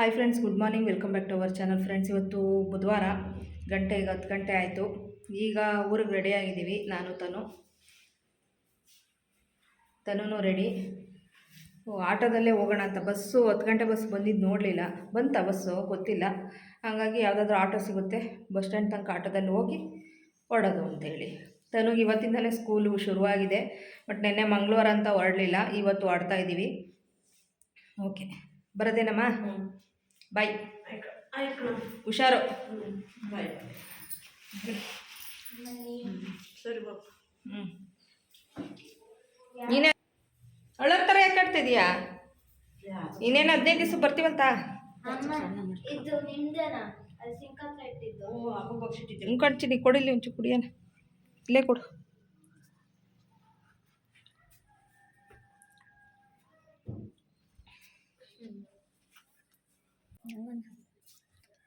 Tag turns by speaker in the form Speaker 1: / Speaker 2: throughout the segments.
Speaker 1: Hi friends good morning welcome back to our channel friends ಇವತ್ತು ಬುಧವಾರ ಗಂಟೆ ಈಗ ಹತ್ತು ಗಂಟೆ ಆಯಿತು. ಈಗ ಊರಿಗೆ ರೆಡಿ ಆಗಿದ್ದೀವಿ. ನಾನು, ತನು. ತನೂ ರೆಡಿ ಆಟೋದಲ್ಲೇ ಹೋಗೋಣ ಅಂತ. ಬಸ್ಸು ಹತ್ತು ಗಂಟೆ ಬಸ್ ಬಂದಿದ್ದು ನೋಡಲಿಲ್ಲ. ಬಂತ ಬಸ್ಸು? ಗೊತ್ತಿಲ್ಲ. ಹಾಗಾಗಿ ಯಾವುದಾದ್ರೂ ಆಟೋ ಸಿಗುತ್ತೆ. ಬಸ್ ಸ್ಟ್ಯಾಂಡ್ ತನಕ ಆಟೋದಲ್ಲಿ ಹೋಗಿ ಹೊರಡೋದು ಅಂತೇಳಿ ತನಗೆ ಇವತ್ತಿಂದಲೇ ಸ್ಕೂಲು ಶುರುವಾಗಿದೆ. ಬಟ್ ನಿನ್ನೆ ಮಂಗಳವಾರ ಅಂತ ಹೊರಡಲಿಲ್ಲ. ಇವತ್ತು ಹೊಡ್ತಾ ಇದ್ದೀವಿ. ಓಕೆ ಬರೋದೇನಮ್ಮ? ಬಾಯ್ ಹುಷಾರು. ಬಾಯ್
Speaker 2: ಸರಿ ಬಾಪ
Speaker 1: ಹ್ಞೂ ನೀನೇ ಅಳೋರ್ ಥರ ಯಾಕೆ ಕಟ್ತಿದ್ಯಾ ಇನ್ನೇನು ಹದಿನೈದು ದಿವಸ ಬರ್ತೀವಂತ? ಹ್ಞೂ ಕಟ್ತೀನಿ ಕೊಡಿಲಿ ಒಂಚೂರು ಕುಡಿಯೋಣ. ಇಲ್ಲೇ ಕೊಡು.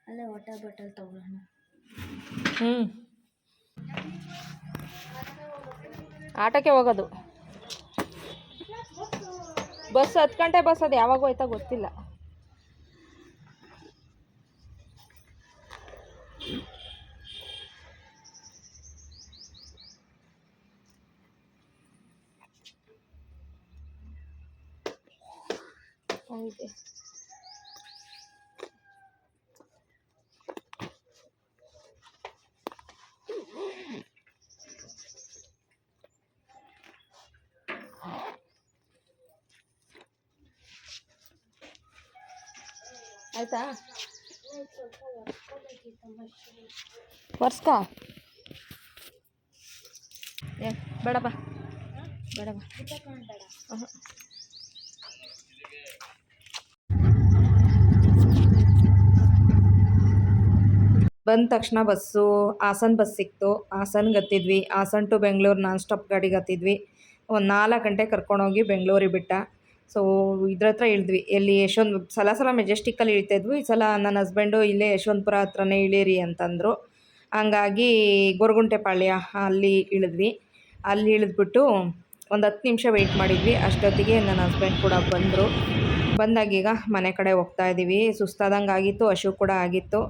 Speaker 3: ಅಲ್ಲೇ ವಾಟರ್ ಬಾಟಲ್ ತಗೊಳ್ಳೋಣ.
Speaker 1: ಹ್ಞೂ ಆಟೋಕ್ಕೆ ಹೋಗೋದು. ಬಸ್ ಹತ್ತು ಗಂಟೆ ಬಸ್ ಅದು ಯಾವಾಗ ಹೋಯ್ತಾ ಗೊತ್ತಿಲ್ಲ. ಹೌದು ಆಯ್ತಾ? ವರ್ಸ್ಕ ಏ ಬೇಡಪ್ಪ ಬೇಡಪ್ಪ
Speaker 3: ಬೇಡ
Speaker 1: ಬಂದ ತಕ್ಷಣ ಬಸ್ಸು ಹಾಸನ್ ಬಸ್ ಸಿಕ್ತು. ಹಾಸನ್ಗೆ ಹತ್ತಿದ್ವಿ. Hassan to Bengaluru non stop ಗಾಡಿಗೆ ಹತ್ತಿದ್ವಿ. ಒಂದು ನಾಲ್ಕು ಗಂಟೆ ಕರ್ಕೊಂಡೋಗಿ ಬೆಂಗಳೂರಿಗೆ ಬಿಟ್ಟ. ಸೊ ಇದ್ರ ಹತ್ರ ಇಳಿದ್ವಿ ಎಲ್ಲಿ ಯಶವಂತ, ಸಲ ಸಲ ಮೆಜೆಸ್ಟಿಕ್ಕಲ್ಲಿ ಇಳಿತಾ ಇದ್ವಿ, ಈ ಸಲ ನನ್ನ ಹಸ್ಬೆಂಡು ಇಲ್ಲೇ ಯಶವಂತಪುರ ಹತ್ರನೇ ಇಳೀರಿ ಅಂತಂದರು. ಹಂಗಾಗಿ ಗೊರಗುಂಟೆಪಾಳ್ಯ ಅಲ್ಲಿ ಇಳಿದ್ವಿ. ಅಲ್ಲಿ ಇಳಿದ್ಬಿಟ್ಟು ಒಂದು ಹತ್ತು ನಿಮಿಷ ವೆಯ್ಟ್ ಮಾಡಿದ್ವಿ, ಅಷ್ಟೊತ್ತಿಗೆ ನನ್ನ ಹಸ್ಬೆಂಡ್ ಕೂಡ ಬಂದರು. ಬಂದಾಗೀಗ ಮನೆ ಕಡೆ ಹೋಗ್ತಾ ಇದ್ದೀವಿ ಸುಸ್ತಾದಂಗೆ ಆಗಿತ್ತು, ಹಶು ಕೂಡ ಆಗಿತ್ತು.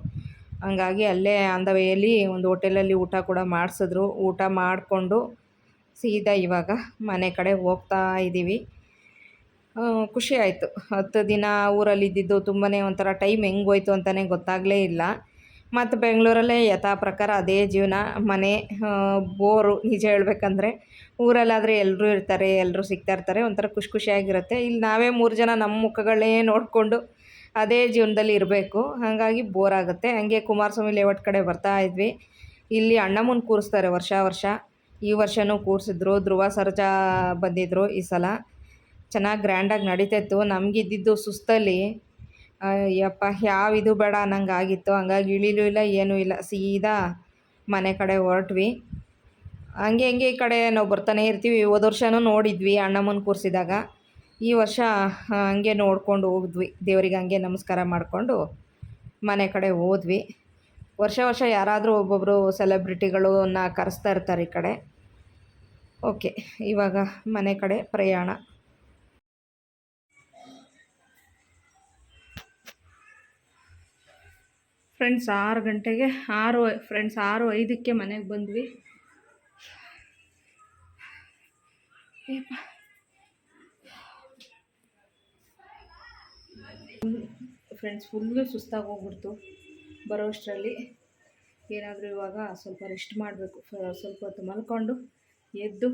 Speaker 1: ಹಂಗಾಗಿ ಅಲ್ಲೇ ಆನ್ ದ ಒಂದು ಹೋಟೆಲಲ್ಲಿ ಊಟ ಕೂಡ ಮಾಡಿಸಿದ್ರು. ಊಟ ಮಾಡಿಕೊಂಡು ಸೀದಾ ಇವಾಗ ಮನೆ ಕಡೆ ಹೋಗ್ತಾ ಇದ್ದೀವಿ ಖುಷಿ ಆಯಿತು. ಹತ್ತು ದಿನ ಊರಲ್ಲಿ ಇದ್ದಿದ್ದು ತುಂಬಾ ಒಂಥರ ಟೈಮ್ ಹೆಂಗೋಯ್ತು ಅಂತಲೇ ಗೊತ್ತಾಗಲೇ ಇಲ್ಲ. ಮತ್ತು ಬೆಂಗಳೂರಲ್ಲೇ ಯಥಾ ಪ್ರಕಾರ ಅದೇ ಜೀವನ, ಮನೆ ಬೋರು ನಿಜ ಹೇಳ್ಬೇಕಂದ್ರೆ ಊರಲ್ಲಾದರೆ ಎಲ್ಲರೂ ಇರ್ತಾರೆ ಎಲ್ಲರೂ ಸಿಗ್ತಾ ಇರ್ತಾರೆ, ಒಂಥರ ಖುಷಿ ಖುಷಿಯಾಗಿರುತ್ತೆ. ಇಲ್ಲಿ ನಾವೇ ಮೂರು ಜನ ನಮ್ಮ ಮುಖಗಳೇ ನೋಡಿಕೊಂಡು ಅದೇ ಜೀವನದಲ್ಲಿ ಇರಬೇಕು. ಹಾಗಾಗಿ ಬೋರ್ ಆಗುತ್ತೆ. ಹಂಗೆ ಕುಮಾರಸ್ವಾಮಿ ಲೇಔಟ್ ಕಡೆ ಬರ್ತಾ ಇದ್ವಿ. ಇಲ್ಲಿ ಅಣ್ಣಮ್ಮನ ಕೂರಿಸ್ತಾರೆ ವರ್ಷ ವರ್ಷ. ಈ ವರ್ಷವೂ ಕೂರಿಸಿದ್ರು, ಧ್ರುವ ಸರ್ಜಾ ಬಂದಿದ್ದರು ಈ ಸಲ. ಚೆನ್ನಾಗಿ ಗ್ರ್ಯಾಂಡಾಗಿ ನಡೀತಾಯಿತ್ತು ನಮಗಿದ್ದಿದ್ದು ಸುಸ್ತಲ್ಲಿ ಅಯ್ಯಪ್ಪ ಯಾವ ಇದು ಬೇಡ ಅನ್ನಂಗೆ ಆಗಿತ್ತು. ಹಂಗಾಗಿ ಇಳಿಲೂ ಇಲ್ಲ, ಏನೂ ಇಲ್ಲ. ಸೀದಾ ಮನೆ ಕಡೆ ಹೊರಟ್ವಿ. ಹಂಗೆ ಹಂಗೆ ಈ ಕಡೆ ನಾವು ಬರ್ತಾನೆ ಇರ್ತೀವಿ. ಹೋದ ವರ್ಷವೂ ನೋಡಿದ್ವಿ ಅಣ್ಣಮ್ಮನ ಕೂರಿಸಿದಾಗ. ಈ ವರ್ಷ ಹಂಗೆ ನೋಡ್ಕೊಂಡು ಹೋದ್ವಿ. ದೇವರಿಗೆ ಹಂಗೆ ನಮಸ್ಕಾರ ಮಾಡಿಕೊಂಡು ಮನೆ ಕಡೆ ಹೋದ್ವಿ. ವರ್ಷ ವರ್ಷ ಯಾರಾದರೂ ಒಬ್ಬೊಬ್ಬರು ಸೆಲೆಬ್ರಿಟಿಗಳನ್ನ ಕರೆಸ್ತಾ ಇರ್ತಾರೆ ಈ ಕಡೆ. ಓಕೆ, ಇವಾಗ ಮನೆ ಕಡೆ ಪ್ರಯಾಣ. ಫ್ರೆಂಡ್ಸ್ ಆರು ಗಂಟೆಗೆ, ಆರು ಫ್ರೆಂಡ್ಸ್ ಆರು, ಐದಕ್ಕೆ ಮನೆಗೆ ಬಂದ್ವಿ. ಫ್ರೆಂಡ್ಸ್ ಫುಲ್ಲು ಸುಸ್ತಾಗಿ ಹೋಗ್ಬಿಡ್ತು ಬರೋ ಅಷ್ಟರಲ್ಲಿ ಏನಾದರೂ ಇವಾಗ ಸ್ವಲ್ಪ ರೆಸ್ಟ್ ಮಾಡಬೇಕು ಸ್ವಲ್ಪ ಹೊತ್ತು ಮಲ್ಕೊಂಡು ಎದ್ದು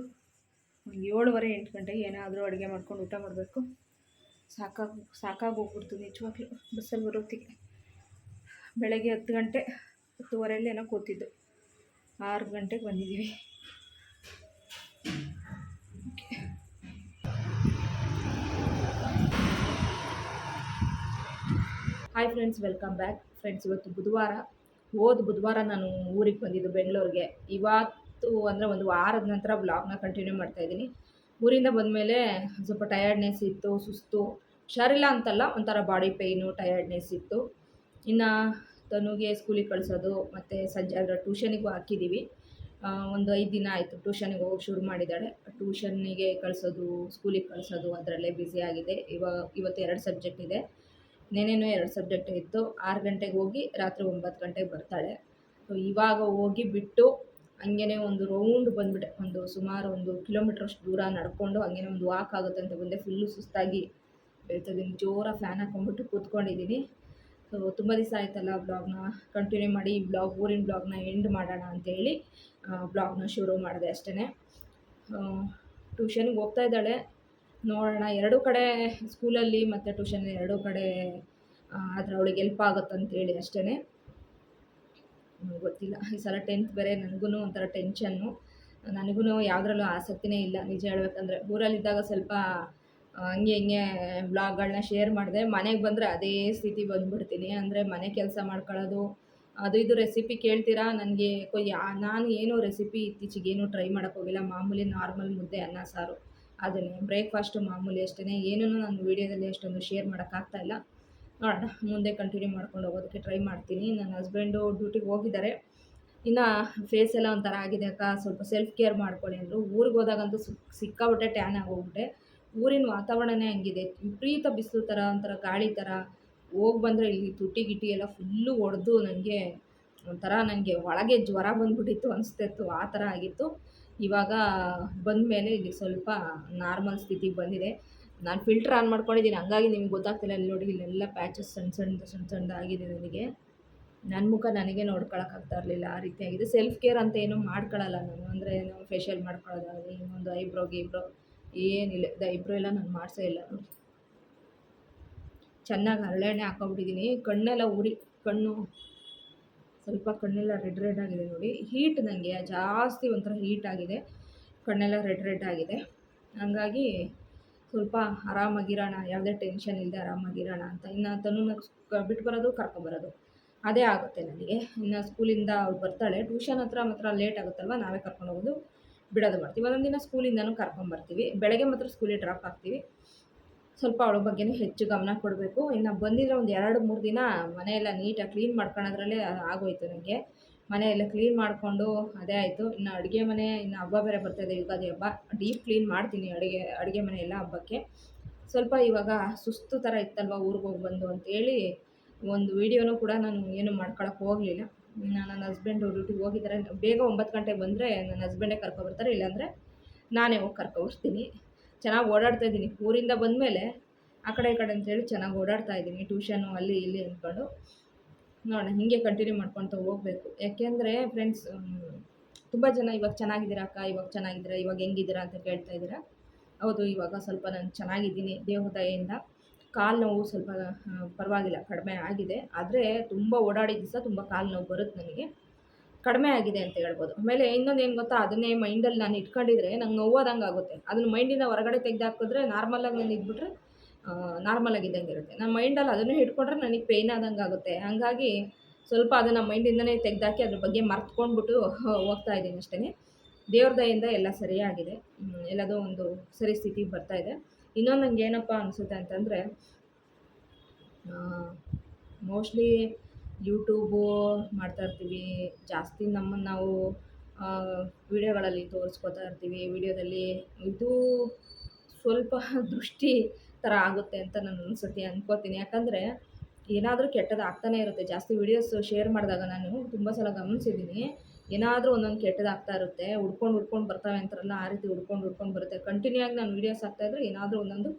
Speaker 1: ಒಂದು ಏಳುವರೆ, ಎಂಟು ಗಂಟೆಗೆ ಏನಾದರೂ ಅಡುಗೆ ಮಾಡ್ಕೊಂಡು ಊಟ ಮಾಡಬೇಕು. ಸಾಕಾಗಿ ಸಾಕಾಗಿ ಹೋಗ್ಬಿಡ್ತು ನಿಜವಾಗ್ಲೂ ಬಸ್ಸಲ್ಲಿ ಬರೋತ್ತಿಗೆ. ಬೆಳಗ್ಗೆ ಹತ್ತು ಗಂಟೆ, ಹತ್ತುವರೆಯಲ್ಲಿ ಏನೋ ಕೂತಿದ್ದು. ಆರು ಗಂಟೆಗೆ ಬಂದಿದ್ದೀವಿ. Hi friends welcome back friends ಇವತ್ತು ಬುಧವಾರ. ಹೋದ ಬುಧವಾರ ನಾನು ಊರಿಗೆ ಬಂದಿದ್ದು ಬೆಂಗಳೂರಿಗೆ. ಇವತ್ತು ಅಂದರೆ ಒಂದು ವಾರದ ನಂತರ ಬ್ಲಾಗ್ನ ಕಂಟಿನ್ಯೂ ಮಾಡ್ತಾಯಿದ್ದೀನಿ ಊರಿಂದ ಬಂದಮೇಲೆ ಸ್ವಲ್ಪ ಟಯರ್ಡ್ನೆಸ್ ಇತ್ತು, ಸುಸ್ತು, ಹುಷಾರಿಲ್ಲ ಅಂತಲ್ಲ, ಒಂಥರ ಬಾಡಿ ಪೇಯ್ನು ಟಯರ್ಡ್ನೆಸ್ ಇತ್ತು. ಇನ್ನು ತನುಗೆ ಸ್ಕೂಲಿಗೆ ಕಳಿಸೋದು, ಮತ್ತು ಸಂಜೆ ಅದರ ಟ್ಯೂಷನಿಗೂ ಹಾಕಿದ್ದೀವಿ ಒಂದು ಐದು ದಿನ ಆಯಿತು ಟ್ಯೂಷನಿಗೆ ಹೋಗಿ ಶುರು ಮಾಡಿದ್ದಾಳೆ ಟ್ಯೂಷನ್ನಿಗೆ ಕಳಿಸೋದು, ಸ್ಕೂಲಿಗೆ ಕಳಿಸೋದು ಅದರಲ್ಲೇ ಬ್ಯುಸಿ ಆಗಿದೆ. ಇವಾಗ ಇವತ್ತು ಎರಡು ಸಬ್ಜೆಕ್ಟ್ ಇದೆ. ನೆನೆನೂ ಎರಡು ಸಬ್ಜೆಕ್ಟ್ ಇತ್ತು. ಆರು ಗಂಟೆಗೆ ಹೋಗಿ ರಾತ್ರಿ ಒಂಬತ್ತು ಗಂಟೆಗೆ ಬರ್ತಾಳೆ. ಸೊ ಇವಾಗ ಹೋಗಿ ಬಿಟ್ಟು ಹಂಗೇ ಒಂದು ರೌಂಡ್ ಬಂದುಬಿಟ್ಟೆ ಒಂದು ಸುಮಾರು ಒಂದು ಕಿಲೋಮೀಟ್ರಷ್ಟು ದೂರ ನಡ್ಕೊಂಡು ಹಂಗೇ ಒಂದು ವಾಕ್ ಆಗುತ್ತೆ ಅಂತ ಬಂದೆ. ಫುಲ್ಲು ಸುಸ್ತಾಗಿ ಬೆಳ್ತದಿನಿ. ಜೋರಾಗಿ ಫ್ಯಾನ್ ಹಾಕ್ಕೊಂಬಿಟ್ಟು ಕೂತ್ಕೊಂಡಿದ್ದೀನಿ ಸೊ ತುಂಬ ದಿವಸ ಆಯ್ತಲ್ಲ ಬ್ಲಾಗ್ನ ಕಂಟಿನ್ಯೂ ಮಾಡಿ ಈ ಬ್ಲಾಗ್ ಊರಿನ ಬ್ಲಾಗ್ನ ಎಂಡ್ ಮಾಡೋಣ ಅಂತೇಳಿ ಬ್ಲಾಗ್ನ ಶುರು ಮಾಡಿದೆ ಅಷ್ಟೇ ಟ್ಯೂಷನ್ಗೆ ಹೋಗ್ತಾ ಇದ್ದಾಳೆ. ನೋಡೋಣ, ಎರಡೂ ಕಡೆ ಸ್ಕೂಲಲ್ಲಿ ಮತ್ತು ಟ್ಯೂಷನ್ ಎರಡೂ ಕಡೆ ಆದರೆ ಅವಳಿಗೆ ಎಲ್ಪ್ ಆಗುತ್ತಂತೇಳಿ ಅಷ್ಟೇ ಗೊತ್ತಿಲ್ಲ. ಈ ಸಲ ಟೆಂತ್ ಬೇರೆ ನನಗೂ ಒಂಥರ ಟೆನ್ಷನ್ನು ನನಗೂ ಯಾವುದ್ರಲ್ಲೂ ಆಸಕ್ತಿನೇ ಇಲ್ಲ. ನಿಜ ಹೇಳ್ಬೇಕಂದ್ರೆ, ಊರಲ್ಲಿದ್ದಾಗ ಸ್ವಲ್ಪ ಹಂಗೆ ಹಿಂಗೆ ಬ್ಲಾಗ್ಗಳನ್ನ ಶೇರ್ ಮಾಡಿದೆ. ಮನೆಗೆ ಬಂದರೆ ಅದೇ ಸ್ಥಿತಿ ಬಂದುಬಿಡ್ತೀನಿ. ಅಂದರೆ ಮನೆ ಕೆಲಸ ಮಾಡ್ಕೊಳ್ಳೋದು, ಅದು ಇದು ರೆಸಿಪಿ ಕೇಳ್ತೀರಾ? ನನಗೆ ಯಾ ನಾನು ಏನು ರೆಸಿಪಿ ಇತ್ತೀಚೆಗೆ ಏನೂ ಟ್ರೈ ಹೋಗಿಲ್ಲ. ಮಾಮೂಲಿ ನಾರ್ಮಲ್ ಮುದ್ದೆ ಅನ್ನ, ಸಾರು. ಅದನ್ನೇ ಬ್ರೇಕ್ಫಾಸ್ಟು ಮಾಮೂಲಿ ಅಷ್ಟೇ ಏನೂ ನಾನು ವೀಡಿಯೋದಲ್ಲಿ ಅಷ್ಟೊಂದು ಶೇರ್ ಮಾಡೋಕ್ಕಾಗ್ತಾ ಇಲ್ಲ. ನೋಡೋಣ. ಮುಂದೆ ಕಂಟಿನ್ಯೂ ಮಾಡ್ಕೊಂಡು ಹೋಗೋದಕ್ಕೆ ಟ್ರೈ ಮಾಡ್ತೀನಿ. ನನ್ನ ಹಸ್ಬೆಂಡು ಡ್ಯೂಟಿಗೆ ಹೋಗಿದ್ದಾರೆ. ಇನ್ನು ಫೇಸ್ ಎಲ್ಲ ಒಂಥರ ಆಗಿದೆ ಅಕ್ಕ. ಸ್ವಲ್ಪ ಸೆಲ್ಫ್ ಕೇರ್ ಮಾಡ್ಕೊಳ್ಳಿ ಅಂದರು. ಊರಿಗೆ ಹೋದಾಗಂತೂ ಸಿಕ್ ಸಿಕ್ಕಾಬಿಟ್ಟೆ ಟ್ಯಾನ್ ಆಗೋಗ್ಬಿಟ್ಟೆ ಊರಿನ ವಾತಾವರಣನೇ ಹಂಗಿದೆ. ವಿಪರೀತ ಬಿಸಿಲು ಥರ ಒಂಥರ ಗಾಳಿ ಥರ. ಹೋಗಿ ಬಂದರೆ ಇಲ್ಲಿ ತುಟಿ ಗಿಟಿ ಎಲ್ಲ ಫುಲ್ಲು ಒಡೆದು ನನಗೆ ಒಂಥರ ನನಗೆ ಒಳಗೆ ಜ್ವರ ಬಂದ್ಬಿಟ್ಟಿತ್ತು ಅನಿಸ್ತಿತ್ತು, ಆ ಥರ ಆಗಿತ್ತು. ಇವಾಗ ಬಂದ ಮೇಲೆ ಇಲ್ಲಿ ಸ್ವಲ್ಪ ನಾರ್ಮಲ್ ಸ್ಥಿತಿಗೆ ಬಂದಿದೆ. ನಾನು ಫಿಲ್ಟರ್ ಆನ್ ಮಾಡ್ಕೊಂಡಿದ್ದೀನಿ, ಹಂಗಾಗಿ ನಿಮ್ಗೆ ಗೊತ್ತಾಗ್ತಿಲ್ಲ. ಇಲ್ಲಿ ನೋಡಿ ಇಲ್ಲೆಲ್ಲ ಪ್ಯಾಚಸ್ ಸಣ್ಣ ಸಣ್ಣ ಸಣ್ಣ ಸಣ್ಣದಾಗಿದೆ ನನಗೆ. ನನ್ನ ಮುಖ ನನಗೆ ನೋಡ್ಕೊಳಕ್ಕಾಗ್ತಾ ಇರಲಿಲ್ಲ, ಆ ರೀತಿಯಾಗಿದೆ ಸೆಲ್ಫ್ ಕೇರ್ ಅಂತ ಏನೂ ಮಾಡ್ಕೊಳ್ಳಲ್ಲ ನಾನು. ಅಂದರೆ ಏನು ಫೇಶಿಯಲ್ ಮಾಡ್ಕೊಳ್ಳೋದಾಗಲಿ, ಇನ್ನೊಂದು ಐಬ್ರೋ ಗೀಬ್ರೋ ಏನಿಲ್ಲ. ದ ಐಬ್ರೋ ಎಲ್ಲ ನಾನು ಮಾಡಿಸೇ ಇಲ್ಲ. ಚೆನ್ನಾಗಿ ಹರಳೆಣ್ಣೆ ಹಾಕೊಂಡ್ಬಿಟ್ಟಿದ್ದೀನಿ ಕಣ್ಣೆಲ್ಲ ಉರಿ ಕಣ್ಣು, ಸ್ವಲ್ಪ ಕಣ್ಣೆಲ್ಲ ರೆಡ್ ರೆಡ್ ಆಗಿದೆ ನೋಡಿ. ಹೀಟ್ ನನಗೆ ಜಾಸ್ತಿ ಒಂಥರ ಹೀಟ್ ಆಗಿದೆ. ಕಣ್ಣೆಲ್ಲ ರೆಡ್ ರೆಡ್ ಆಗಿದೆ. ಹಂಗಾಗಿ ಸ್ವಲ್ಪ ಆರಾಮಾಗಿರೋಣ. ಯಾವುದೇ ಟೆನ್ಷನ್ ಇಲ್ಲದೆ ಆರಾಮಾಗಿರೋಣ ಅಂತ. ಇನ್ನು ತನ್ನ ಬಿಟ್ಟು ಬರೋದು ಕರ್ಕೊಬರೋದು ಅದೇ ಆಗುತ್ತೆ ನನಗೆ. ಇನ್ನು ಸ್ಕೂಲಿಂದ ಅವ್ರು ಬರ್ತಾಳೆ. ಟ್ಯೂಷನ್ ಹತ್ರ ಮಾತ್ರ ಲೇಟ್ ಆಗುತ್ತಲ್ವ? ನಾವೇ ಕರ್ಕೊಂಡು ಹೋಗೋದು. ಬಿಡೋದು ಮಾಡ್ತೀವಿ. ಒಂದೊಂದು ದಿನ ಸ್ಕೂಲಿಂದನೂ ಕರ್ಕೊಂಬರ್ತೀವಿ. ಬೆಳಗ್ಗೆ ಮಾತ್ರ ಸ್ಕೂಲಿಗೆ ಡ್ರಾಪ್ ಆಗ್ತೀವಿ ಸ್ವಲ್ಪ ಅವಳ ಬಗ್ಗೆನೇ ಹೆಚ್ಚು ಗಮನ ಕೊಡಬೇಕು. ಇನ್ನು ಬಂದಿದ್ರೆ ಒಂದು ಎರಡು, ಮೂರು ದಿನ ಮನೆಯೆಲ್ಲ ನೀಟಾಗಿ ಕ್ಲೀನ್ ಮಾಡ್ಕೊಳೋದ್ರಲ್ಲೇ ಆಗೋಯ್ತು ನನಗೆ ಮನೆಯೆಲ್ಲ ಕ್ಲೀನ್ ಮಾಡಿಕೊಂಡು ಅದೇ ಆಯಿತು. ಇನ್ನು ಅಡುಗೆ ಮನೆ, ಇನ್ನು ಹಬ್ಬ ಬೇರೆ ಬರ್ತಾಯಿದೆ ಯುಗಾದಿ ಹಬ್ಬ. ಡೀಪ್ ಕ್ಲೀನ್ ಮಾಡ್ತೀನಿ ಅಡುಗೆ ಅಡುಗೆ ಮನೆ ಎಲ್ಲ ಹಬ್ಬಕ್ಕೆ. ಸ್ವಲ್ಪ ಇವಾಗ ಸುಸ್ತು ಥರ ಇತ್ತಲ್ವ ಊರಿಗೆ ಹೋಗಿ ಬಂದು ಅಂತೇಳಿ ಒಂದು ವೀಡಿಯೋನೂ ಕೂಡ ನಾನು ಏನು ಮಾಡ್ಕೊಳಕ್ಕೆ ಹೋಗಲಿಲ್ಲ. ನನ್ನ ಹಸ್ಬೆಂಡು ಡ್ಯೂಟಿಗೆ ಹೋಗಿದ್ದಾರೆ ಬೇಗ ಒಂಬತ್ತು ಗಂಟೆಗೆ ಬಂದರೆ ನನ್ನ ಹಸ್ಬೆಂಡೇ ಕರ್ಕೊಬರ್ತಾರೆ ಇಲ್ಲಾಂದರೆ ನಾನೇ ಹೋಗಿ ಕರ್ಕೊಬರ್ತೀನಿ ಚೆನ್ನಾಗಿ ಓಡಾಡ್ತಾ ಇದ್ದೀನಿ. ಊರಿಂದ ಬಂದಮೇಲೆ ಆ ಕಡೆ ಈ ಕಡೆ ಅಂತೇಳಿ ಚೆನ್ನಾಗಿ ಓಡಾಡ್ತಾ ಇದ್ದೀನಿ. ಟ್ಯೂಷನು ಅಲ್ಲಿ ಇಲ್ಲಿ ಅಂದ್ಕೊಂಡು. ನೋಡೋಣ, ಹೀಗೆ ಕಂಟಿನ್ಯೂ ಮಾಡ್ಕೊತ ಹೋಗಬೇಕು. ಯಾಕೆಂದರೆ ಫ್ರೆಂಡ್ಸ್ ತುಂಬ ಜನ ಇವಾಗ ಚೆನ್ನಾಗಿದ್ದೀರಾ ಅಕ್ಕ? ಇವಾಗ ಚೆನ್ನಾಗಿದ್ದೀರಾ? ಇವಾಗ ಹೆಂಗಿದ್ದೀರಾ ಅಂತ ಕೇಳ್ತಾ ಇದ್ದೀರಾ? ಹೌದು, ಇವಾಗ ಸ್ವಲ್ಪ ನಾನು ಚೆನ್ನಾಗಿದ್ದೀನಿ ದೇವ್ರ ದಯೆಯಿಂದ ಕಾಲು ನೋವು ಸ್ವಲ್ಪ ಪರವಾಗಿಲ್ಲ, ಕಡಿಮೆ ಆಗಿದೆ. ಆದರೆ ತುಂಬ ಓಡಾಡಿದ ದಿವಸ ತುಂಬ ಕಾಲು ನೋವು ಬರುತ್ತೆ ನನಗೆ. ಕಡಿಮೆ ಆಗಿದೆ ಅಂತ ಹೇಳ್ಬೋದು. ಆಮೇಲೆ ಇನ್ನೊಂದು ಏನು ಗೊತ್ತಾ? ಅದನ್ನೇ ಮೈಂಡಲ್ಲಿ ನಾನು ಇಟ್ಕೊಂಡಿದ್ರೆ ನಂಗೆ ನೋವಾದಂಗೆ ಆಗುತ್ತೆ. ಅದನ್ನ ಮೈಂಡಿಂದ ಹೊರಗಡೆ ತೆಗೆದು ಹಾಕಿದ್ರೆ ನಾರ್ಮಲಾಗಿ ನಾನು ಇದ್ಬಿಟ್ರೆ ನಾರ್ಮಲಾಗಿ ಇದ್ದಂಗೆ ಇರುತ್ತೆ. ನಮ್ಮ ಮೈಂಡಲ್ಲಿ ಅದನ್ನು ಇಟ್ಕೊಂಡ್ರೆ ನನಗೆ ಪೇಯ್ನ್ ಆದಂಗೆ ಆಗುತ್ತೆ. ಹಾಗಾಗಿ ಸ್ವಲ್ಪ ಅದನ್ನು ಮೈಂಡಿಂದನೇ ತೆಗೆದಾಕಿ ಅದ್ರ ಬಗ್ಗೆ ಮರ್ತ್ಕೊಂಡ್ಬಿಟ್ಟು ಹೋಗ್ತಾ ಇದ್ದೀನಿ ಅಷ್ಟೇ ದೇವ್ರ ದಯಿಂದ ಎಲ್ಲ ಸರಿಯಾಗಿದೆ. ಎಲ್ಲದೋ ಎಲ್ಲದೂ ಒಂದು ಸರಿ ಸ್ಥಿತಿಗೆ ಬರ್ತಾ ಇದೆ. ಇನ್ನೊಂದು ನಂಗೆ ಏನಪ್ಪ ಅನಿಸುತ್ತೆ ಅಂತಂದರೆ ಮೋಸ್ಟ್ಲಿ ಯೂಟ್ಯೂಬು ಮಾಡ್ತಾ ಇರ್ತೀವಿ. ಜಾಸ್ತಿ ನಮ್ಮನ್ನು ನಾವು ವಿಡಿಯೋಗಳಲ್ಲಿ ತೋರಿಸ್ಕೊತಾ ಇರ್ತೀವಿ. ವಿಡಿಯೋದಲ್ಲಿ ಇದು ಸ್ವಲ್ಪ ದೃಷ್ಟಿ ಥರ ಆಗುತ್ತೆ ಅಂತ ನಾನು ಅನಿಸುತ್ತೆ, ಅನ್ಕೋತೀನಿ. ಯಾಕಂದರೆ ಏನಾದರೂ ಕೆಟ್ಟದಾಗ್ತಾನೆ ಇರುತ್ತೆ. ಜಾಸ್ತಿ ವಿಡಿಯೋಸ್ ಶೇರ್ ಮಾಡಿದಾಗ ನಾನು ತುಂಬ ಸಲ ಗಮನಿಸಿದ್ದೀನಿ ಏನಾದರೂ ಒಂದೊಂದು ಕೆಟ್ಟದಾಗ್ತಾ ಇರುತ್ತೆ, ಹುಡ್ಕೊಂಡು ಹುಡ್ಕೊಂಡು ಬರ್ತವೆ ಅಂತಾರಲ್ಲ ಆ ರೀತಿ ಹುಡ್ಕೊಂಡು ಹುಡ್ಕೊಂಡು ಬರುತ್ತೆ. ಕಂಟಿನ್ಯೂ ಆಗಿ ನಾನು ವೀಡಿಯೋಸ್ ಹಾಕ್ತಾಯಿದ್ರೆ ಏನಾದರೂ ಒಂದೊಂದು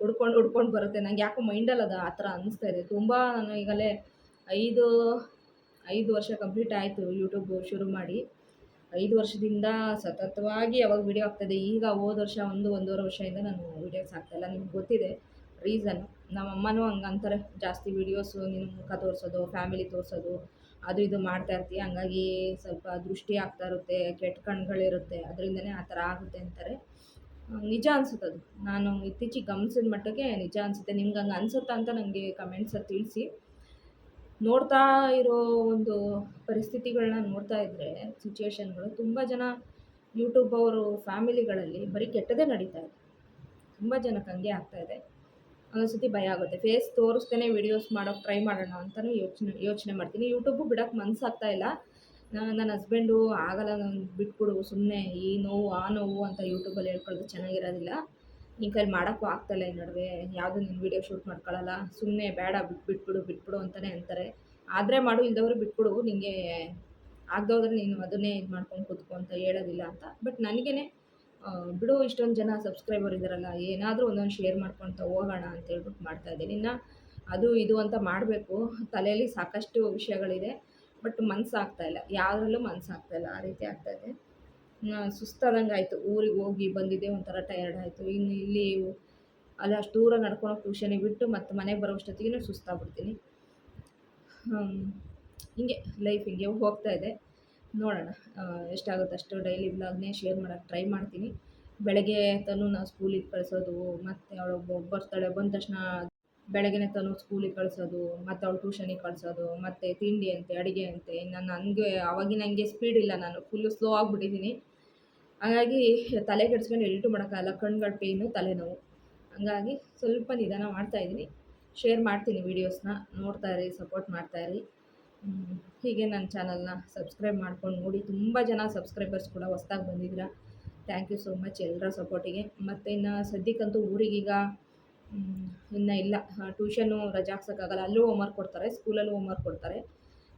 Speaker 1: ಹುಡ್ಕೊಂಡು ಹುಡ್ಕೊಂಡು ಬರುತ್ತೆ. ನಂಗೆ ಯಾಕೋ ಮೈಂಡಲ್ಲಿ ಅದು ಆ ಥರ ಅನ್ನಿಸ್ತಾ ಇದೆ. ತುಂಬ ನಾನು ಈಗಲೇ ಐದು ಐದು ವರ್ಷ ಕಂಪ್ಲೀಟ್ ಆಯಿತು ಯೂಟ್ಯೂಬ್ ಶುರು ಮಾಡಿ. ಐದು ವರ್ಷದಿಂದ ಸತತವಾಗಿ ಯಾವಾಗ ವೀಡಿಯೋ ಆಗ್ತಾಯಿದೆ ಈಗ ಹೋದ ವರ್ಷ ಒಂದು, ಒಂದೂವರೆ ವರ್ಷದಿಂದ ನಾನು ವೀಡಿಯೋಸ್ ಹಾಕ್ತಾಯಿಲ್ಲ ನಿಮ್ಗೆ ಗೊತ್ತಿದೆ ರೀಸನ್ ನಮ್ಮ ಅಮ್ಮನೂ ಹಂಗೆ ಅಂತಾರೆ ಜಾಸ್ತಿ ವೀಡಿಯೋಸು ನಿನ್ನ ಮುಖ ತೋರಿಸೋದು ಫ್ಯಾಮಿಲಿ ತೋರಿಸೋದು ಅದು ಇದು ಮಾಡ್ತಾ ಇರ್ತೀಯ ಹಂಗಾಗಿ ಸ್ವಲ್ಪ ದೃಷ್ಟಿ ಆಗ್ತಾ ಇರುತ್ತೆ, ಕೆಟ್ಟ ಕಣ್ಗಳಿರುತ್ತೆ, ಅದರಿಂದನೇ ಆ ಥರ ಆಗುತ್ತೆ ಅಂತಾರೆ. ನಿಜ ಅನ್ಸುತ್ತೆ ಅದು. ನಾನು ಇತ್ತೀಚಿಗೆ ಗಮನಿಸಿದ ಮಟ್ಟಿಗೆ ನಿಜ ಅನಿಸುತ್ತೆ. ನಿಮ್ಗೆ ಹಂಗೆ ಅನ್ಸುತ್ತಾ ಅಂತ ನನಗೆ ಕಮೆಂಟ್ಸಲ್ಲಿ ತಿಳಿಸಿ. ನೋಡ್ತಾ ಇರೋ ಒಂದು ಪರಿಸ್ಥಿತಿಗಳನ್ನ ನೋಡ್ತಾ ಇದ್ದರೆ ಸಿಚುವೇಶನ್ಗಳು ತುಂಬ ಜನ ಯೂಟ್ಯೂಬ್ ಅವರು ಫ್ಯಾಮಿಲಿಗಳಲ್ಲಿ ಬರೀ ಕೆಟ್ಟದೇ ನಡೀತಾ ಇದೆ. ತುಂಬ ಜನಕ್ಕೆ ಹಂಗೆ ಆಗ್ತಾಯಿದೆ ಒಂದೊಂದ್ಸತಿ ಭಯ ಆಗುತ್ತೆ. ಫೇಸ್ ತೋರಿಸ್ತೇನೆ ವಿಡಿಯೋಸ್ ಮಾಡೋಕ್ಕೆ ಟ್ರೈ ಮಾಡೋಣ ಅಂತಲೂ ಯೋಚನೆ ಯೋಚನೆ ಮಾಡ್ತೀನಿ. ಯೂಟ್ಯೂಬು ಬಿಡೋಕ್ಕೆ ಮನಸ್ಸಾಗ್ತಾ ಇಲ್ಲ. ನನ್ನ ಹಸ್ಬೆಂಡು ಆಗಲ್ಲ ಬಿಟ್ಬಿಡು ಸುಮ್ಮನೆ ಈ ನೋವು, ಆ ನೋವು ಅಂತ ಯೂಟ್ಯೂಬಲ್ಲಿ ಹೇಳ್ಕೊಳ್ಳೋದು ಚೆನ್ನಾಗಿರೋದಿಲ್ಲ. ನಿನ್ನ ಕೈಲಿ ಮಾಡೋಕ್ಕೂ ಆಗ್ತಾಯಿಲ್ಲ ಈ ನಡುವೆ. ಯಾವುದೂ ನೀನು ವೀಡಿಯೋ ಶೂಟ್ ಮಾಡ್ಕೊಳ್ಳಲ್ಲ ಸುಮ್ಮನೆ ಬೇಡ ಬಿಟ್ಟು ಬಿಟ್ಬಿಡು ಬಿಟ್ಬಿಡು ಅಂತಲೇ ಅಂತಾರೆ. ಆದರೆ ಮಾಡು, ಇಲ್ದವರು ಬಿಟ್ಬಿಡು ನಿನಗೆ ಆಗದೋದ್ರೆ ನೀನು ಅದನ್ನೇ ಇದು ಮಾಡ್ಕೊಂಡು ಕೂತ್ಕೊ ಅಂತ ಹೇಳೋದಿಲ್ಲ ಅಂತ. ಬಟ್ ನನಗೇ ಬಿಡು, ಇಷ್ಟೊಂದು ಜನ ಸಬ್ಸ್ಕ್ರೈಬರ್ ಇದ್ದಾರಲ್ಲ ಏನಾದರೂ ಒಂದೊಂದು ಶೇರ್ ಮಾಡ್ಕೊತ ಹೋಗೋಣ ಅಂತ ಹೇಳ್ಬಿಟ್ಟು ಮಾಡ್ತಾಯಿದ್ದೀನಿ ಇನ್ನು ಅದು ಇದು ಅಂತ ಮಾಡಬೇಕು. ತಲೆಯಲ್ಲಿ ಸಾಕಷ್ಟು ವಿಷಯಗಳಿದೆ ಬಟ್ ಮನ್ಸು ಇಲ್ಲ. ಯಾವುದ್ರಲ್ಲೂ ಮನ್ಸು ಇಲ್ಲ. ಆ ರೀತಿ ಆಗ್ತಾಯಿದೆ ಸುಸ್ತಾದಂಗೆ ಆಯಿತು. ಊರಿಗೆ ಹೋಗಿ ಬಂದಿದ್ದೆ, ಒಂಥರ ಟಯರ್ಡ್ ಆಯಿತು. ಇನ್ನು ಇಲ್ಲಿ ಅಲ್ಲಿ ಅಷ್ಟು ದೂರ ನಡ್ಕೊಂಡು ಟ್ಯೂಷನಿಗೆ ಬಿಟ್ಟು ಮತ್ತು ಮನೆಗೆ ಬರೋಷ್ಟೊತ್ತಿಗೆ ಸುಸ್ತಾಗ್ಬಿಡ್ತೀನಿ. ಹಿಂಗೆ ಲೈಫ್ ಹಿಂಗೆ ಹೋಗ್ತಾ ಇದೆ. ನೋಡೋಣ. ಎಷ್ಟಾಗುತ್ತೆ ಅಷ್ಟು ಡೈಲಿ ವ್ಲಾಗ್ನೇ ಶೇರ್ ಮಾಡೋಕ್ಕೆ ಟ್ರೈ ಮಾಡ್ತೀನಿ. ಬೆಳಗ್ಗೆ ತನುನ ಸ್ಕೂಲಿಗೆ ಕಳಿಸೋದು, ಮತ್ತು ಅವಳು ಬರ್ತಾಳೆ ಬಂದ ತಕ್ಷಣ ಬೆಳಗ್ಗೆ ತನು ಸ್ಕೂಲಿಗೆ ಕಳಿಸೋದು, ಮತ್ತು ಅವಳು ಟ್ಯೂಷನಿಗೆ ಕಳಿಸೋದು, ಮತ್ತು ತಿಂಡಿ ಅಂತೆ, ಅಡುಗೆ ಅಂತೆ ನಾನು ನನಗೆ ಅವಾಗಿನ ಹಂಗೆ ಸ್ಪೀಡ್ ಇಲ್ಲ ನಾನು ಫುಲ್ಲು ಸ್ಲೋ ಆಗಿಬಿಟ್ಟಿದ್ದೀನಿ. ಹಾಗಾಗಿ ತಲೆ ಕೆಡ್ಸ್ಕೊಂಡು ಎಡಿಟು ಮಾಡೋಕ್ಕಾಗಲ್ಲ, ಕಣ್ಗಳ ಪೇಯ್ನು ತಲೆನೋವು. ಹಂಗಾಗಿ ಸ್ವಲ್ಪ ನಿಧಾನ ಮಾಡ್ತಾಯಿದ್ದೀನಿ ಶೇರ್ ಮಾಡ್ತೀನಿ ವೀಡಿಯೋಸ್ನ ನೋಡ್ತಾ ಇರಿ ಸಪೋರ್ಟ್ ಮಾಡ್ತಾಯಿರಿ ಹೀಗೆ ನನ್ನ ಚಾನಲ್ನ ಸಬ್ಸ್ಕ್ರೈಬ್ ಮಾಡ್ಕೊಂಡು ನೋಡಿ. ತುಂಬ ಜನ ಸಬ್ಸ್ಕ್ರೈಬರ್ಸ್ ಕೂಡ ಹೊಸ್ದಾಗಿ ಬಂದಿದ್ದೀರ. ಥ್ಯಾಂಕ್ ಯು ಸೋ ಮಚ್ ಎಲ್ಲರ ಸಪೋರ್ಟಿಗೆ. ಮತ್ತು ಇನ್ನು ಸದ್ಯಕ್ಕಂತೂ ಊರಿಗೀಗ ಇನ್ನು ಇಲ್ಲ. ಟ್ಯೂಷನು ರಜೆ ಹಾಕ್ಸೋಕ್ಕಾಗಲ್ಲ ಅಲ್ಲೂ ಹೋಮ್ವರ್ಕ್ ಕೊಡ್ತಾರೆ. ಸ್ಕೂಲಲ್ಲೂ ಹೋಮ್ವರ್ಕ್ ಕೊಡ್ತಾರೆ.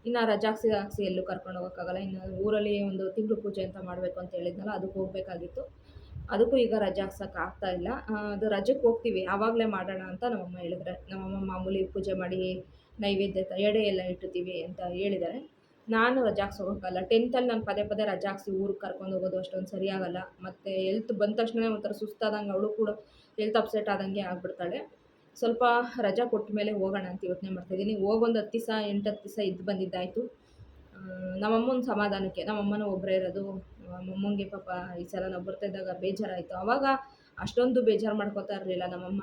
Speaker 1: ಇನ್ನು ರಜೆ ಹಾಕ್ಸಿ ಹಾಕ್ಸಿ ಎಲ್ಲೂ ಕರ್ಕೊಂಡು ಹೋಗೋಕ್ಕಾಗಲ್ಲ. ಇನ್ನು ಊರಲ್ಲಿ ಒಂದು ತಿಂಗಳು ಪೂಜೆ ಅಂತ ಮಾಡಬೇಕು ಅಂತ ಹೇಳಿದ್ನಲ್ಲ, ಅದಕ್ಕೆ ಹೋಗಬೇಕಾಗಿತ್ತು. ಅದಕ್ಕೂ ಈಗ ರಜೆ ಹಾಕ್ಸೋಕೆ ಆಗ್ತಾ ಇಲ್ಲ. ಅದು ರಜಕ್ಕೆ ಹೋಗ್ತೀವಿ. ಆವಾಗಲೇ ಮಾಡೋಣ ಅಂತ ನಮ್ಮಮ್ಮ ಹೇಳಿದ್ರೆ. ನಮ್ಮಮ್ಮ ಮಾಮೂಲಿ ಪೂಜೆ ಮಾಡಿ ನೈವೇದ್ಯ ಎಡೆ ಎಲ್ಲ ಇಟ್ಟಿರ್ತೀವಿ ಅಂತ ಹೇಳಿದ್ದಾರೆ. ನಾನು ರಜಾಕ್ಸ್ ಹೋಗೋಕ್ಕಲ್ಲ ಟೆಂತಲ್ಲಿ ನಾನು ಪದೇ ಪದೇ ರಜಾಕ್ಸಿ ಊರಿಗೆ ಕರ್ಕೊಂಡು ಹೋಗೋದು ಅಷ್ಟೊಂದು ಸರಿಯಾಗಲ್ಲ. ಮತ್ತು ಎಲ್ತ್ ಬಂದ ತಕ್ಷಣ ಒಂಥರ ಸುಸ್ತಾದಂಗೆ ಅವಳು ಕೂಡ ಎಲ್ತ್ ಅಪ್ಸೆಟ್ ಆದಂಗೆ ಆಗಿಬಿಡ್ತಾಳೆ. ಸ್ವಲ್ಪ ರಜಾ ಕೊಟ್ಟ ಮೇಲೆ ಹೋಗೋಣ ಅಂತ ಯೋಚನೆ ಮಾಡ್ತಾಯಿದ್ದೀನಿ ಹೋಗೊಂದು ಹತ್ತು ದಿವಸ, ಎಂಟು ಹತ್ತು ದಿವಸ ಇದ್ದು ಬಂದಿದ್ದಾಯಿತು. ನಮ್ಮಮ್ಮನ ಸಮಾಧಾನಕ್ಕೆ, ನಮ್ಮಮ್ಮನ ಒಬ್ಬರೇ ಇರೋದು. ನಮ್ಮಮ್ಮಂಗೆ ಪಾಪ ಈ ಸಲ ನಾವು ಬರ್ತಾಯಿದ್ದಾಗ ಬೇಜಾರಾಯಿತು. ಆವಾಗ ಅಷ್ಟೊಂದು ಬೇಜಾರು ಮಾಡ್ಕೋತಾ ಇರಲಿಲ್ಲ ನಮ್ಮಮ್ಮ.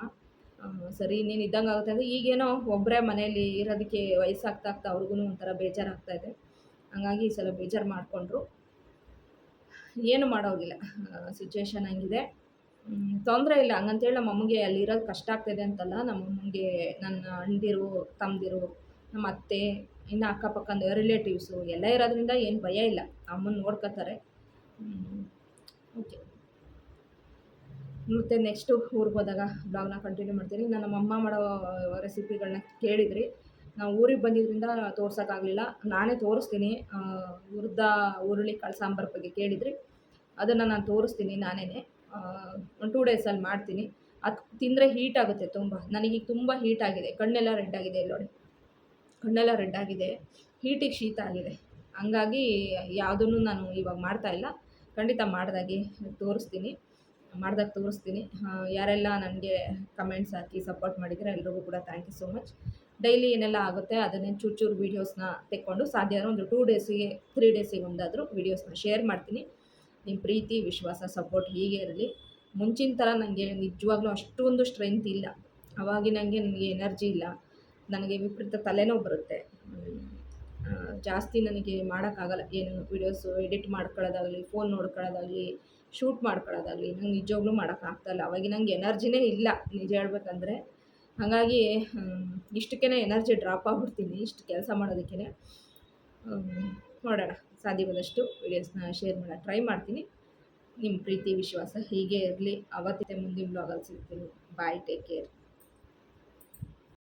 Speaker 1: ಸರಿ ಇನ್ನೇನು ಇದ್ದಂಗೆ ಆಗುತ್ತೆ ಅಂದರೆ ಈಗೇನೋ ಒಬ್ಬರೇ ಮನೆಯಲ್ಲಿ ಇರೋದಕ್ಕೆ ವಯಸ್ಸಾಗ್ತಾ ಆಗ್ತಾ ಅವ್ರಿಗೂ ಒಂಥರ ಬೇಜಾರಾಗ್ತಾ ಇದೆ. ಹಂಗಾಗಿ ಈ ಸಲ ಬೇಜಾರು ಮಾಡಿಕೊಂಡ್ರು. ಏನು ಮಾಡೋಗಿಲ್ಲ. ಸಿಚುವೇಶನ್ ಹಂಗಿದೆ. ತೊಂದರೆ ಇಲ್ಲ. ಹಂಗಂತೇಳಿ ನಮ್ಮ ಅಮ್ಮಗೆ ಅಲ್ಲಿ ಇರೋದು ಕಷ್ಟ ಆಗ್ತಾಯಿದೆ ಅಂತಲ್ಲ, ನಮ್ಮ ಅಮ್ಮನಿಗೆ ನನ್ನ ಅಣ್ಣದಿರು ತಮ್ಮದಿರು ನಮ್ಮ ಅತ್ತೆ, ಇನ್ನು ಅಕ್ಕಪಕ್ಕದ ರಿಲೇಟಿವ್ಸು ಎಲ್ಲ ಇರೋದ್ರಿಂದ ಏನು ಭಯ ಇಲ್ಲ. ಅಮ್ಮನ ನೋಡ್ಕೋತಾರೆ. ಓಕೆ ಮತ್ತು ನೆಕ್ಸ್ಟು ಊರಿಗೆ ಹೋದಾಗ ಬ್ಲಾಗ್ನ ಕಂಟಿನ್ಯೂ ಮಾಡ್ತೀನಿ. ನಾನು ನಮ್ಮ ಅಮ್ಮ ಮಾಡೋ ರೆಸಿಪಿಗಳನ್ನ ಕೇಳಿದ್ರಿ. ನಾವು ಊರಿಗೆ ಬಂದಿದ್ದರಿಂದ ತೋರ್ಸೋಕ್ಕಾಗಲಿಲ್ಲ. ನಾನೇ ತೋರಿಸ್ತೀನಿ. ಹುರಿದ ಹುರುಳಿ ಕಾಳು ಸಾಂಬಾರು ಬಗ್ಗೆ ಕೇಳಿದ್ರಿ. ಅದನ್ನು ನಾನು ತೋರಿಸ್ತೀನಿ ನಾನೇ ಒಂದು ಟೂ ಡೇಸಲ್ಲಿ ಮಾಡ್ತೀನಿ. ಅದು ತಿಂದರೆ ಹೀಟ್ ಆಗುತ್ತೆ ತುಂಬ. ನನಗೀಗ ತುಂಬ ಹೀಟ್ ಆಗಿದೆ. ಕಣ್ಣೆಲ್ಲ ರೆಡ್ ಆಗಿದೆ ನೋಡಿ. ಕಣ್ಣೆಲ್ಲ ರೆಡ್ ಆಗಿದೆ. ಹೀಟಿಗೆ ಶೀತ ಆಗಿದೆ. ಹಂಗಾಗಿ ಯಾವುದನ್ನು ನಾನು ಇವಾಗ ಮಾಡ್ತಾಯಿಲ್ಲ ಖಂಡಿತ ಮಾಡಿದಾಗೆ ತೋರಿಸ್ತೀನಿ. ಮಾಡ್ದಾಗ ತೋರಿಸ್ತೀನಿ. ಯಾರೆಲ್ಲ ನನಗೆ ಕಮೆಂಟ್ಸ್ ಹಾಕಿ ಸಪೋರ್ಟ್ ಮಾಡಿದರೆ ಎಲ್ರಿಗೂ ಕೂಡ thank you so much daily ಏನೆಲ್ಲ ಆಗುತ್ತೆ ಅದನ್ನೇ ಚೂರು ಚೂರು ವೀಡಿಯೋಸ್ನ ತೆಕ್ಕೊಂಡು ಸಾಧ್ಯ ಒಂದು ಟೂ ಡೇಸಿಗೆ ತ್ರೀ ಡೇಸಿಗೆ ಒಂದಾದರೂ ವೀಡಿಯೋಸ್ನ ಶೇರ್ ಮಾಡ್ತೀನಿ. ನಿಮ್ಮ ಪ್ರೀತಿ, ವಿಶ್ವಾಸ ಸಪೋರ್ಟ್ ಹೀಗೆ ಇರಲಿ. ಮುಂಚಿನ ಥರ ನನಗೆ ನಿಜವಾಗ್ಲೂ ಅಷ್ಟೊಂದು ಸ್ಟ್ರೆಂತ್ ಇಲ್ಲ. ಅವಾಗಿನಂಗೆ ನನಗೆ ಎನರ್ಜಿ ಇಲ್ಲ. ನನಗೆ ವಿಪರೀತ ತಲೆನೋವು ಬರುತ್ತೆ. ಜಾಸ್ತಿ ನನಗೆ ಮಾಡೋಕ್ಕಾಗಲ್ಲ. ಏನು ವೀಡಿಯೋಸು ಎಡಿಟ್ ಮಾಡ್ಕೊಳ್ಳೋದಾಗಲಿ, ಫೋನ್ ನೋಡ್ಕೊಳ್ಳೋದಾಗಲಿ, ಶೂಟ್ ಮಾಡ್ಕೊಳ್ಳೋದಾಗಲಿ ನಂಗೆ ನಿಜವಾಗ್ಲೂ ಮಾಡೋಕ್ಕಾಗ್ತಾಯಿಲ್ಲ ಅವಾಗ ನಂಗೆ ಎನರ್ಜಿನೇ ಇಲ್ಲ. ನಿಜ ಹೇಳ್ಬೇಕಂದ್ರೆ ಹಾಗಾಗಿ ಇಷ್ಟಕ್ಕೇ ಎನರ್ಜಿ ಡ್ರಾಪ್ ಆಗಿಬಿಡ್ತೀನಿ ಇಷ್ಟು ಕೆಲಸ ಮಾಡೋದಕ್ಕೆ ನೋಡೋಣ. ಸಾಧ್ಯವಾದಷ್ಟು ವೀಡಿಯೋಸ್ನ ಶೇರ್ ಮಾಡೋಕ್ಕೆ ಟ್ರೈ ಮಾಡ್ತೀನಿ. ನಿಮ್ಮ ಪ್ರೀತಿ, ವಿಶ್ವಾಸ ಹೀಗೆ ಇರಲಿ. ಅವತ್ತೇ ಮುಂದಿನ ಬ್ಲಾಗಲ್ಲಿ ಸಿಗ್ತೀನಿ. Bye take care